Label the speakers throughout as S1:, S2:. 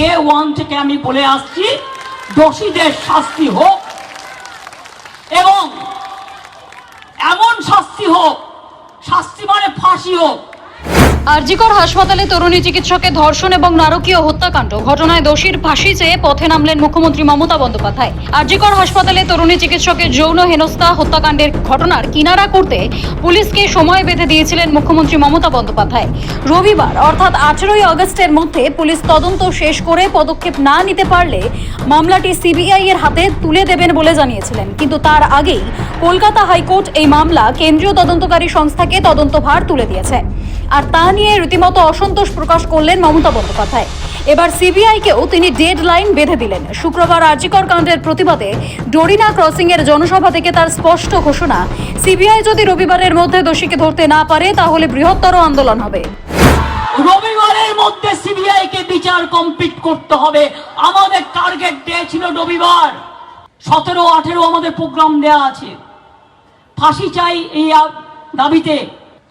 S1: Day one থেকে আমি বলে আসছি, দোষীদের শাস্তি হোক এবং এমন শাস্তি হোক, শাস্তি মানে ফাঁসি হোক।
S2: আরজিকর হাসপাতালে তরুণী চিকিৎসকের ধর্ষণ এবং নারকীয় হত্যাকাণ্ড। ঘটনায় দোষীর ফাঁসি চেয়ে পথে নামলেন মুখ্যমন্ত্রী মমতা বন্দ্যোপাধ্যায়। আরজিকর হাসপাতালে তরুণী চিকিৎসকের যৌন হেনস্থা হত্যাকাণ্ডের ঘটনার কিনারা করতে পুলিশকে সময় বেঁধে দিয়েছিলেন মুখ্যমন্ত্রী মমতা বন্দ্যোপাধ্যায়। রবিবার, অর্থাৎ আঠেরোই আগস্টের মধ্যে পুলিশ তদন্ত শেষ করে পদক্ষেপ না নিতে পারলে মামলাটি সিবিআই এর হাতে তুলে দেবেন বলে জানিয়েছিলেন। কিন্তু তার আগেই কলকাতা হাইকোর্ট এই মামলা কেন্দ্রীয় তদন্তকারী সংস্থাকে তদন্তভার তুলে দিয়েছে। আর তা নিয়ে রীতিমতো অসন্তোষ প্রকাশ করলেন মমতা বন্দ্যোপাধ্যায়। এবার সিবিআইকেও তিনি ডেড লাইন বেঁধে দিলেন। শুক্রবার আর্জিকর কাণ্ডের প্রতিবাদে ডোরিনা ক্রসিং এর জনসভা থেকে তার স্পষ্ট ঘোষণা, সিবিআই যদি রবিবারের মধ্যে দোষীকে ধরতে না পারে, তাহলে বৃহত্তর আন্দোলন হবে।
S1: রবিবারের মধ্যে সিবিআই কে বিচার কমপ্লিট করতে হবে। আমাদের টার্গেট ডে ছিল রবিবার। সতেরো, আঠেরো আমাদের প্রোগ্রাম দেয়া আছে। ফাঁসি চাই এই দাবিতে।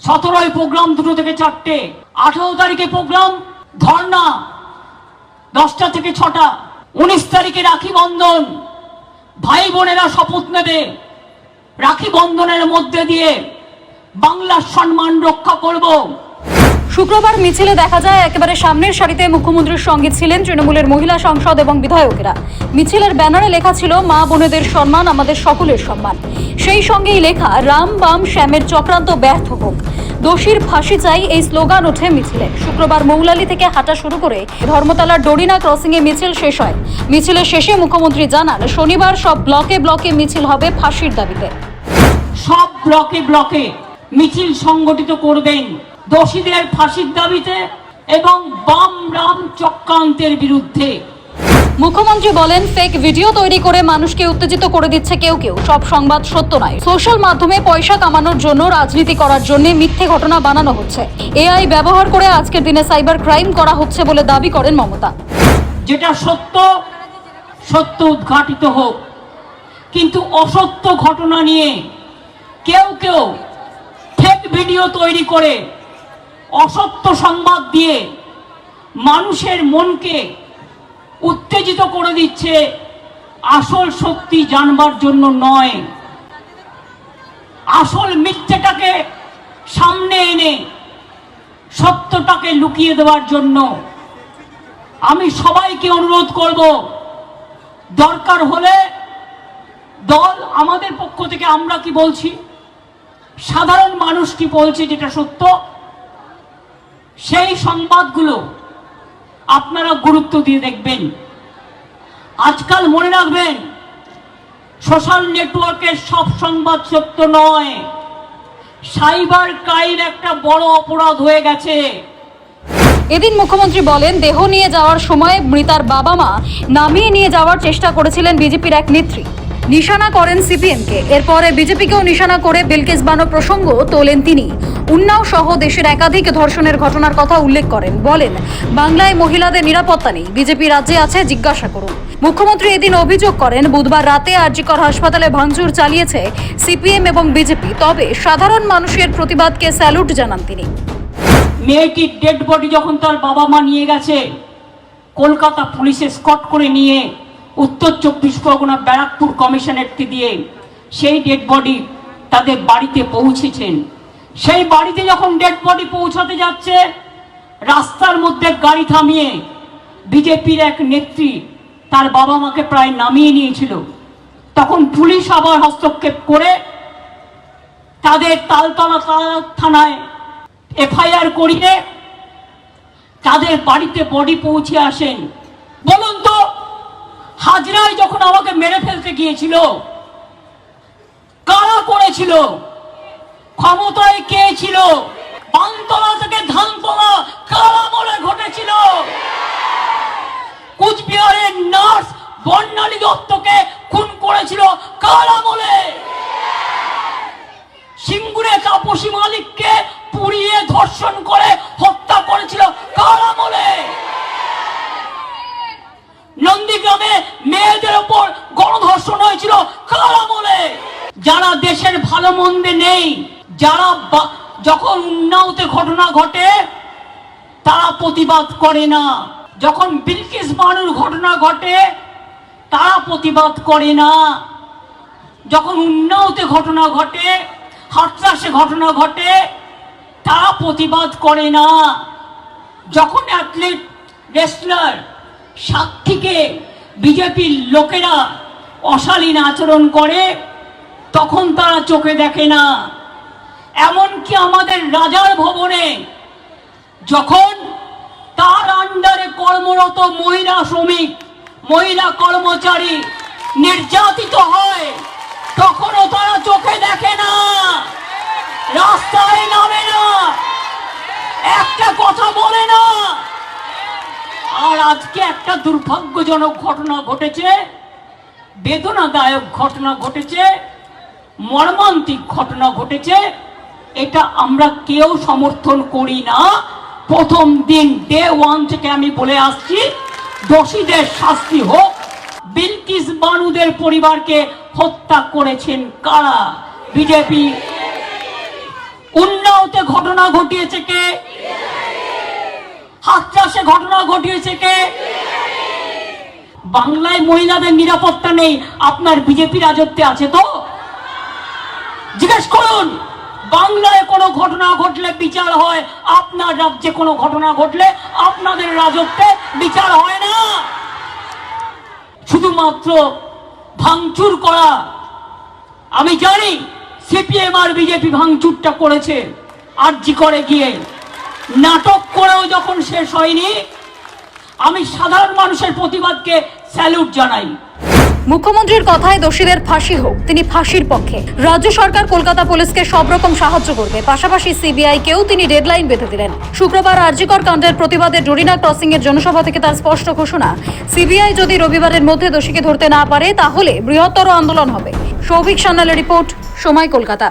S1: সতেরোই প্রোগ্রাম দুটো থেকে চারটে, আঠারো তারিখে প্রোগ্রাম ধর্না দশটা থেকে ছটা, উনিশ তারিখে রাখি বন্ধন। ভাই বোনেরা শপথ নেবে। রাখি বন্ধনের মধ্যে দিয়ে বাংলার সম্মান রক্ষা করব।
S2: শুক্রবার মিছিলে দেখা যায় একেবারে সামনের সারিতে মুখ্যমন্ত্রীর সঙ্গে ছিলেন তৃণমূলের মহিলা সংসদ এবং বিধায়কেরা। মিছিলের ব্যানারে লেখা ছিল, মা বোনেদের সম্মান, আমাদের সকলের সম্মান। সেই সঙ্গেই লেখা, রাম বাম শ্যামের চক্রান্ত ব্যর্থ হোক। দোষীর ফাঁসি চাই এই স্লোগান ওঠে মিছিলে। শুক্রবার মৌলালি থেকে হাঁটা শুরু করে ধর্মতলার ডোরিনা ক্রসিং এ মিছিল শেষ হয়। মিছিলের শেষে মুখ্যমন্ত্রী জানান, শনিবার সব ব্লকে ব্লকে মিছিল হবে ফাঁসির দাবিতে।
S1: সব ব্লকে ব্লকে মিছিল সংগঠিত করবেন দোষীদের ফাঁসির দাবিতে এবং বাম রাম চক্রান্তের বিরুদ্ধে।
S2: মুখ্যমন্ত্রী বলেন ফেক ভিডিও তৈরি করে মানুষকে উত্তেজিত করে দিচ্ছে কেউ কেউ। সব সংবাদ সত্য নয়। সোশ্যাল মাধ্যমে পয়সা কামানোর জন্য রাজনীতি করার জন্য মিথ্যে ঘটনা বানানো হচ্ছে। এআই ব্যবহার করে আজকের দিনে সাইবার ক্রাইম করা হচ্ছে বলে দাবি করেন মমতা।
S1: যেটা সত্য সত্য উদ্ঘাটিত হোক। কিন্তু অসত্য ঘটনা নিয়ে কেউ কেউ ফেক ভিডিও তৈরি করে অসত্য সংবাদ দিয়ে মানুষের মনকে উত্তেজিত করে দিচ্ছে। আসল শক্তি জানবার জন্য নয়। আসল মিথ্যেটাকে সামনে এনে সত্যটাকে লুকিয়ে দেওয়ার জন্য আমি সবাইকে অনুরোধ করব, দরকার হলে দল আমাদের পক্ষ থেকে আমরা কি বলছি? সাধারণ মানুষ কি বলছে যেটা সত্য? সেই সংবাদগুলো আপনারা গুরুত্ব দিয়ে দেখবেন। আজকাল মনে রাখবেন, সোশ্যাল নেটওয়ার্কের সব সংবাদ সত্য নয়। সাইবার ক্রাইম একটা বড় অপরাধ হয়ে গেছে।
S2: এদিন মুখ্যমন্ত্রী বলেন, দেহ নিয়ে যাওয়ার সময় মৃতার বাবা মা নামিয়ে নিয়ে যাওয়ার চেষ্টা করেছিলেন বিজেপির এক নেত্রী। নিশানা করেন সিপিএমকে। এরপরে বিজেপিকেও নিশানা করে বিলকিস বানো প্রসঙ্গ তোলেন তিনি। উন্নাও সহ দেশের একাধিক ধর্ষণের ঘটনার কথা উল্লেখ করেন। বলেন, বাংলায় মহিলাদের নিরাপত্তা নেই। বিজেপি রাজ্যে আছে, জিজ্ঞাসা করুন। মুখ্যমন্ত্রী এদিন অভিযোগ করেন, বুধবার রাতে আরজিকর হাসপাতালে ভাঙচুর চালিয়েছে সিপিএম এবং বিজেপি। তবে সাধারণ মানুষের প্রতিবাদকে স্যালুট জানান তিনি।
S1: মেয়েটির ডেড বডি যখন তার বাবা মা নিয়ে গেছে, কলকাতা পুলিশে স্কট করে নিয়ে উত্তর চব্বিশ পরগনা ব্যারাকপুর কমিশনারেটকে দিয়ে সেই ডেড বডি তাদের বাড়িতে পৌঁছেছেন। সেই বাড়িতে যখন ডেড বডি পৌঁছাতে যাচ্ছে, রাস্তার মধ্যে গাড়ি থামিয়ে বিজেপির এক নেত্রী তার বাবা মাকে প্রায় নামিয়ে নিয়েছিল। তখন পুলিশ আবার হস্তক্ষেপ করে তাদের তালতলা থানায় এফআইআর করিয়ে তাদের বাড়িতে বডি পৌঁছে আসেন। হাজরায় যখন আমাকে মেরে ফেলতে গিয়েছিল, কারা করেছিল? ক্ষমতায় কে ছিল? পানতলা থেকে ধানতলা কারা মনে ঘটেছিল? কুচবিহারের নার্স বর্ণালী দত্তকে খুন করেছিল কারা বলে? সিঙ্গুরে তাপসী মালিককে পুড়িয়ে ধর্ষণ করে হত্যা করেছিল ভালো মন্দে নেই। যারা যখন উন্নাওতে ঘটনা ঘটে, তারা প্রতিবাদ করে না। যখন বিলকিস বানুর ঘটনা ঘটে, তারা প্রতিবাদ করে না। যখন উন্নয়তে ঘটনা ঘটে হাতরাসে ঘটনা ঘটে, তারা প্রতিবাদ করে না। যখন অ্যাথলিট, রেসলার, সাক্ষীকে বিজেপির লোকেরা অশালীন আচরণ করে তখন তারা চোখে দেখে না। এমনকি আমাদের রাজার ভবনে যখন তার আন্ডারে কর্মরত মহিলা শ্রমিক, মহিলা কর্মচারী নির্যাতিত হয়, তখনও তারা চোখে দেখে না। রাস্তায় নামে না। একটা কথা বলে না। আর আজকে একটা দুর্ভাগ্যজনক ঘটনা ঘটেছে, বেদনাদায়ক ঘটনা ঘটেছে। মর্মান্তিক ঘটনা ঘটেছে। এটা আমরা কেউ সমর্থন করি না। প্রথম দিন ডে ওয়ান থেকে আমি বলে আসছি, দোষীদের শাস্তি হোক। বিলকিস বানুদের পরিবারকে হত্যা করেছেন কারা? বিজেপি। উন্নয়তে ঘটনা ঘটিয়েছে কে? হাতচাষে ঘটনা ঘটিয়েছে কে? বাংলায় মহিলাদের নিরাপত্তা নেই। আপনার বিজেপি রাজত্বে আছে তো? জিজ্ঞেস করুন, বাংলায় কোনো ঘটনা ঘটলে বিচার হয়? আপনার রাজ্যে কোনো ঘটনা ঘটলে আপনাদের রাজত্বে বিচার হয় না। শুধুমাত্র ভাঙচুর করা। আমি জানি সিপিএম আর বিজেপি ভাঙচুরটা করেছে, আরজি করে গিয়ে। নাটক করেও যখন শেষ হয়নি, আমি সাধারণ মানুষের প্রতিবাদকে স্যালুট জানাই।
S2: মুখ্যমন্ত্রীর কথায় দোষীদের ফাঁসি হোক, তিনি ফাঁসির পক্ষে। রাজ্য সরকার কলকাতা পুলিশকে সব রকম সাহায্য করবে। পাশাপাশি সিবিআই কেও তিনি ডেডলাইন বেঁধে দিলেন। শুক্রবার আরজিকর কাণ্ডের প্রতিবাদে জরিনা ক্রসিং এর জনসভা থেকে তার স্পষ্ট ঘোষণা, সিবিআই যদি রবিবারের মধ্যে দোষীকে ধরতে না পারে, তাহলে বৃহত্তর আন্দোলন হবে। সৌভিক সান্যালের রিপোর্ট, সময় কলকাতা।